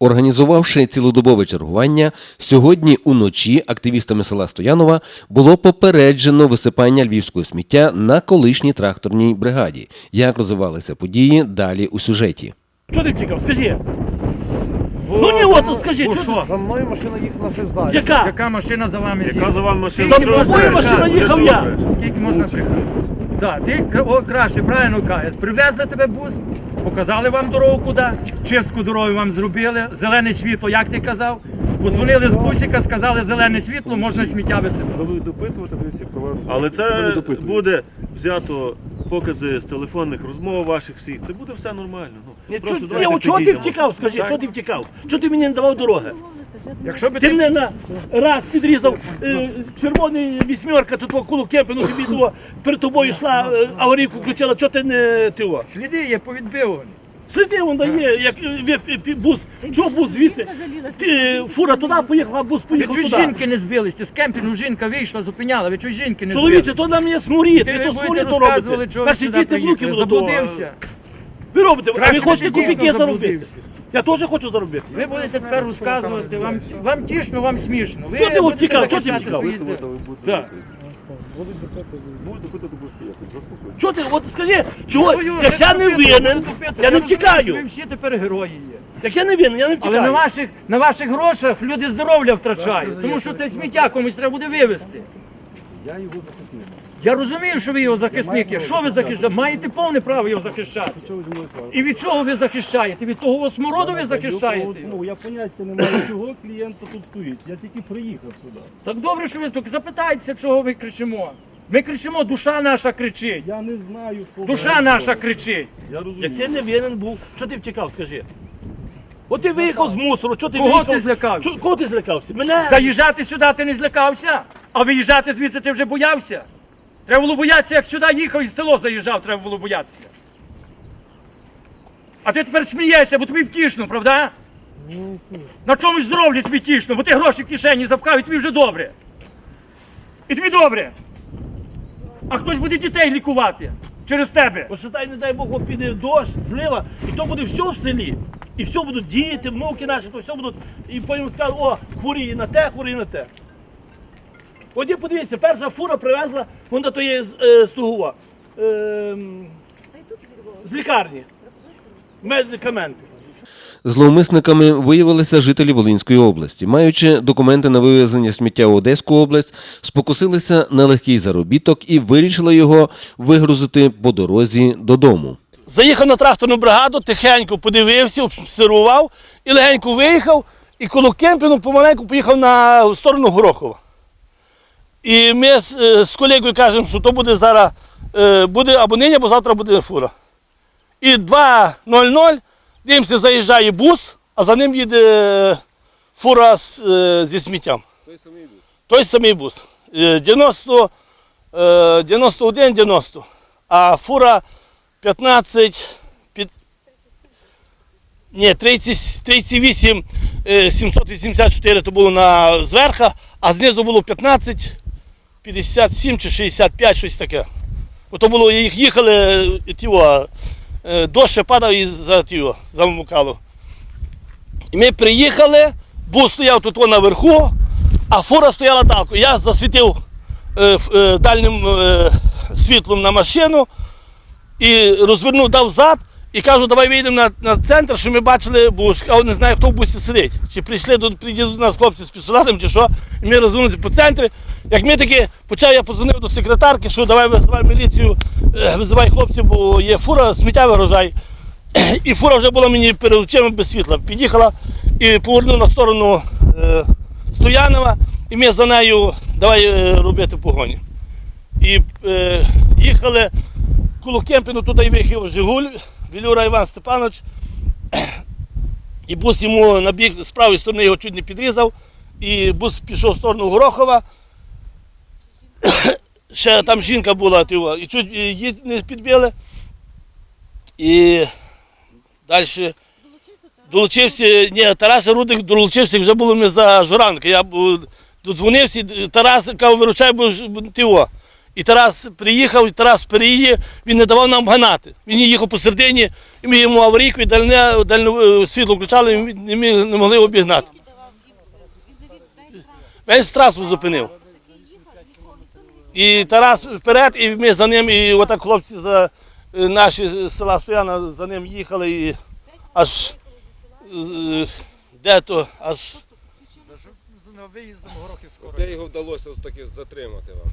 Організувавши цілодобове чергування, сьогодні уночі активістами села Стоянова було попереджено висипання львівського сміття на колишній тракторній бригаді. Як розвивалися події далі у сюжеті. Що ти втікав? Скажи. Ну ні, от скажи, Бо що? За мною машина їхала щось далі. Яка? Яка машина за вами Яка за вами машина? Скільки За можна мною машина їхав я. Скільки можна брехати? Так, ти кра- о, краще, правильно кажеш. Привезли тебе бус, показали вам дорогу куди, чистку дороги вам зробили, зелене світло, як ти казав. Подзвонили з бусика, сказали зелене світло, можна сміття висипати. Будуть допитувати, ви всі проведуть. Але це буде взято покази з телефонних розмов ваших всіх. Це буде все нормально. Ну, Ні, просто давайте чого ти підійдемо. втікав? Скажи, чого ти втікав? Чого ти мені не давав дороги? Якщо би Ти ти мене на раз підрізав е, червоний вісьмерка, тут коло кепину тобі того, перед тобою йшла е, аварійку включила, чого ти не тило? сліди є повідбивані. Сиди, вон дає, як е, бус, чого бус звідси? Ти, е, фура туди поїхала, бус Ви поїхав чуть туди. жінки не збились, ти з кемпінгу жінка вийшла, зупиняла, ви чуть жінки не Чоловіче, збились. то нам є смуріт, Ти ви то будете смуріт розказували, робите. чого ви Перші сюди діти внуки приїхали. будуть. Заблудився. Ви робите, а ви Краще хочете ти копійки заробити. заблудився. Я теж хочу заробити. Ви будете тепер розказувати, вам, вам тішно, вам смішно. Ви Чого ти будете тікав? Чого ти захищати тікав? свої- ви будете Так. допитувати. Будуть допитувати, будеш приїхати. Заспокойся. Чого ти, от скажи, чого, ой, як я не винен, я не розумію, що втікаю. Ви всі тепер герої є. Як я не винен, я не Але на втікаю. ваших, на ваших грошах люди здоров'я втрачають, тому що те сміття комусь треба буде вивезти. Я його захисник. Я розумію, що ви його захисники. Що ви захищаєте? Маєте повне право його захищати. І від чого ви захищаєте? Від того смороду ви захищаєте? Ну, я поняття не маю, чого клієнта тут стоїть. Я тільки приїхав сюди. Так добре, що ви тут запитаєтеся, чого ви кричимо. Ми кричимо, душа наша кричить. Я не знаю, що... Душа ви наша кричить. Я розумію. Ти не винен був, що ти втікав, скажи. От ти виїхав з мусору, що ти Кого виїхав? ти злякався? Чо- Кого ти злякався? Мене? Заїжджати сюди ти не злякався, а виїжджати звідси ти вже боявся. Треба було боятися, як сюди їхав і село заїжджав, треба було боятися. А ти тепер смієшся, бо тобі втішно, правда? На чомусь здоров'ю тобі тішно, бо ти гроші в кишені запхав і тобі вже добре. І тобі добре. А хтось буде дітей лікувати через тебе. Почитай, не дай Бог, піде дощ, злива, і то буде все в селі. І все будуть діти, внуки наші, то все будуть. І потім скажуть, о, хворіє на те, хворіє на те. От є, подивіться, перша фура привезла, вона то є з, е, з Тугова, ем, з лікарні. Медикаменти. Зловмисниками виявилися жителі Волинської області. Маючи документи на вивезення сміття у Одеську область, спокусилися на легкий заробіток і вирішили його вигрузити по дорозі додому. Заїхав на тракторну бригаду, тихенько подивився, обсервував і легенько виїхав, і коло кемпінгу помаленьку поїхав на сторону Горохова. І ми з, е, з колегою кажемо, що то буде зараз е, буде або нині, або завтра буде фура. І 2.00, дивимося, заїжджає бус, а за ним їде фура з, е, зі сміттям. Той самий бус. Той самий бус. Е, 90, е, 91, 90. А фура 15, під... Ні, 30, 38, е, 784 то було на зверха, а знизу було 15, 57 чи 65, щось таке. Ото було, їх їхали, е, тіво, е, дощ падав і за тіво, замокало. І ми приїхали, бус стояв тут наверху, а фура стояла далеко. Я засвітив е, дальнім е, світлом на машину і розвернув, дав зад і кажу, давай вийдемо на, на центр, що ми бачили, бо а не знаю, хто в бусі сидить. Чи прийшли до до нас хлопці з пістолетом, чи що. І ми розвернулися по центрі. Як ми таки почав, я позвонив до секретарки, що давай визивай міліцію, е, визивай хлопців, бо є фура, сміття вирожай. І фура вже була мені перед очима без світла. Під'їхала і повернула на сторону е, Стоянова, і ми за нею давай е, робити погоні. І е, їхали коло кемпінгу, туди виїхав Жигуль, Вілюра Іван Степанович. І бус йому на бік з правої сторони його чуть не підрізав. І бус пішов в сторону Горохова. Ще там жінка була, і чуть її не підбили. І далі долучився, ні, Тарас Рудик долучився, вже було ми за Журанки. Я був- додзвонився, Тарас каже, виручай, бо бо тіво. І Тарас приїхав, і Тарас переїє, він не давав нам ганати. Він їхав посередині, і ми йому аварійку і дальне, дальне світло включали, і ми ми не могли обігнати. Весь трасу зупинив. І Тарас вперед, і ми за ним, і отак хлопці за е, наші села Стояна за ним їхали і аж де то, аж Де його вдалося таки затримати вам?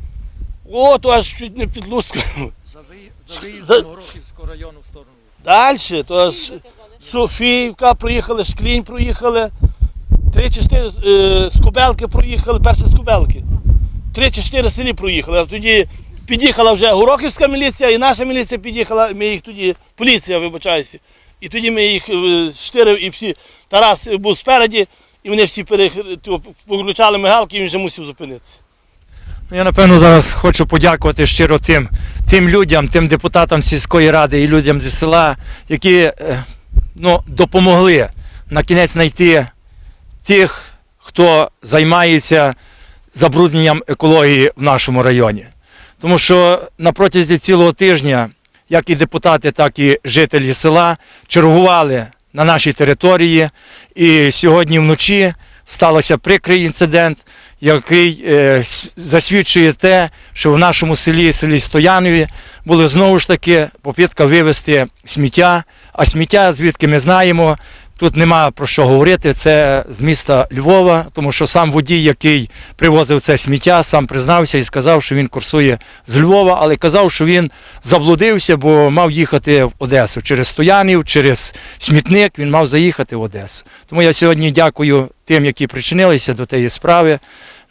От аж чуть не під Луцьком. За, За- виїздом Горохівського району в сторону. Далі, то аж Софіївка проїхали, Шклінь проїхали, три чи чотири е, Скубелки проїхали, перші Скубелки. Три чи чотири селі проїхали. А тоді під'їхала вже Горохівська міліція і наша міліція під'їхала, ми їх тоді, поліція, вибачаюся. І тоді ми їх е, чотири і всі, Тарас був спереді, і вони всі повключали мигалки, і він вже мусив зупинитися. Я напевно зараз хочу подякувати щиро тим, тим людям, тим депутатам сільської ради і людям зі села, які е, ну, допомогли на кінець знайти тих, хто займається забрудненням екології в нашому районі. Тому що на протязі цілого тижня, як і депутати, так і жителі села чергували на нашій території. І сьогодні вночі стався прикрий інцидент, який е, засвідчує те, що в нашому селі, селі Стоянові, були знову ж таки попитка вивезти сміття. А сміття, звідки ми знаємо, тут нема про що говорити. Це з міста Львова, тому що сам водій, який привозив це сміття, сам признався і сказав, що він курсує з Львова, але казав, що він заблудився, бо мав їхати в Одесу через Стоянів, через смітник. Він мав заїхати в Одесу. Тому я сьогодні дякую тим, які причинилися до тієї справи.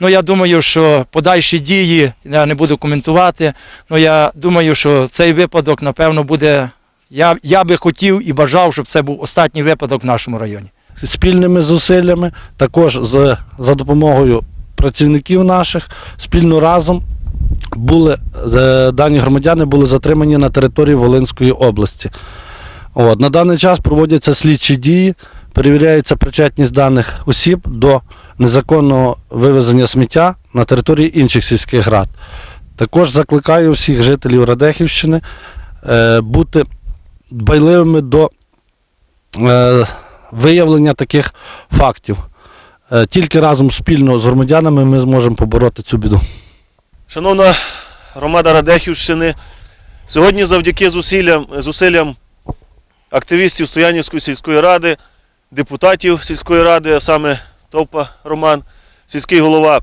Ну, я думаю, що подальші дії я не буду коментувати. Ну, я думаю, що цей випадок, напевно, буде. Я, я би хотів і бажав, щоб це був останній випадок в нашому районі. спільними зусиллями, також з, за допомогою працівників наших, спільно разом були, е, дані громадяни були затримані на території Волинської області. От, на даний час проводяться слідчі дії, перевіряється причетність даних осіб до незаконного вивезення сміття на території інших сільських рад. Також закликаю всіх жителів Радехівщини е, бути дбайливими до е, виявлення таких фактів. Е, Тільки разом спільно з громадянами ми зможемо побороти цю біду. Шановна громада Радехівщини, сьогодні завдяки зусиллям, зусиллям активістів Стоянівської сільської ради, депутатів сільської ради, а саме Товпа Роман, сільський голова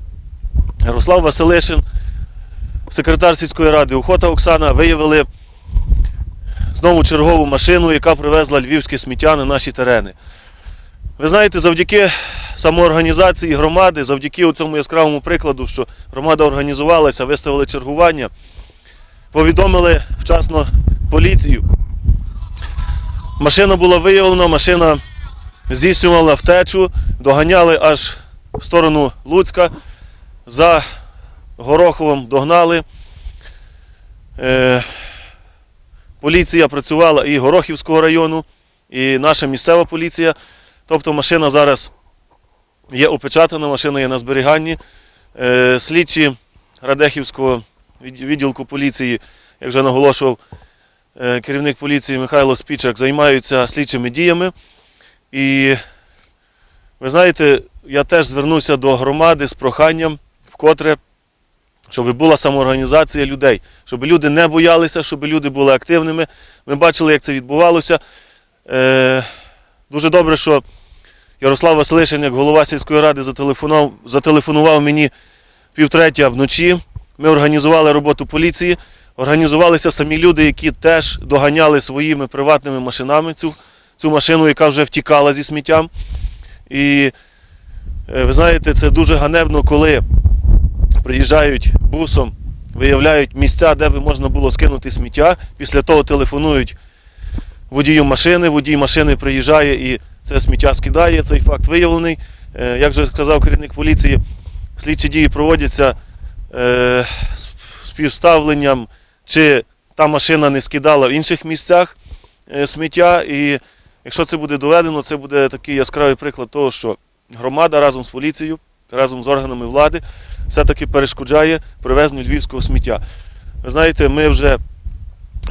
Ярослав Василишин, секретар сільської ради Охота Оксана виявили знову чергову машину, яка привезла львівське сміття на наші терени. Ви знаєте, завдяки самоорганізації громади, завдяки цьому яскравому прикладу, що громада організувалася, виставили чергування, повідомили вчасно поліцію. Машина була виявлена, машина здійснювала втечу, доганяли аж в сторону Луцька, за Гороховом догнали. Поліція працювала і Горохівського району, і наша місцева поліція. Тобто машина зараз є опечатана, машина є на зберіганні. Е, Слідчі Радехівського відділку поліції, як вже наголошував е, керівник поліції Михайло Спічак, займаються слідчими діями. І ви знаєте, я теж звернуся до громади з проханням вкотре, щоб була самоорганізація людей, щоб люди не боялися, щоб люди були активними. Ми бачили, як це відбувалося. Е, Дуже добре, що Ярослав Василишин, як голова сільської ради, зателефонував, зателефонував мені півтретя вночі. Ми організували роботу поліції, організувалися самі люди, які теж доганяли своїми приватними машинами цю, цю машину, яка вже втікала зі сміттям. І е, ви знаєте, це дуже ганебно, коли приїжджають бусом, виявляють місця, де би можна було скинути сміття. Після того телефонують водію машини, водій машини приїжджає і це сміття скидає. Цей факт виявлений. Е, Як вже сказав керівник поліції, слідчі дії проводяться е, з співставленням, чи та машина не скидала в інших місцях е, сміття. І якщо це буде доведено, це буде такий яскравий приклад того, що громада разом з поліцією, разом з органами влади все-таки перешкоджає привезенню львівського сміття. Ви знаєте, ми вже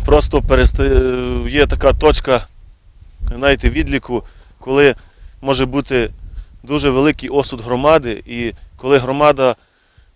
просто переста... є така точка знаєте, відліку, коли може бути дуже великий осуд громади, і коли громада,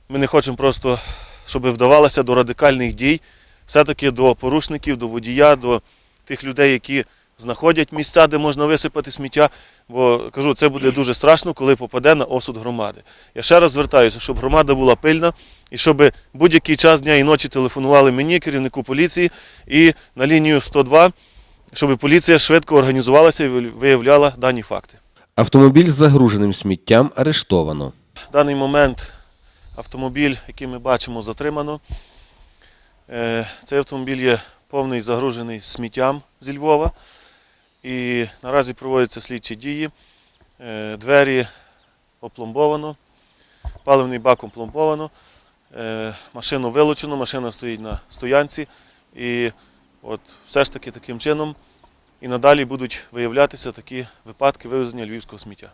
ми не хочемо просто, щоб вдавалася до радикальних дій, все-таки до порушників, до водія, до тих людей, які знаходять місця, де можна висипати сміття. Бо кажу, це буде дуже страшно, коли попаде на осуд громади. Я ще раз звертаюся, щоб громада була пильна і щоб будь-який час дня і ночі телефонували мені, керівнику поліції, і на лінію 102, щоб поліція швидко організувалася і виявляла дані факти. Автомобіль з загруженим сміттям арештовано. В даний момент автомобіль, який ми бачимо, затримано. Е, Цей автомобіль є повний загружений сміттям зі Львова. І наразі проводяться слідчі дії. Е, Двері опломбовано, паливний бак опломбовано, е, машину вилучено, машина стоїть на стоянці. І от все ж таки таким чином і надалі будуть виявлятися такі випадки вивезення львівського сміття.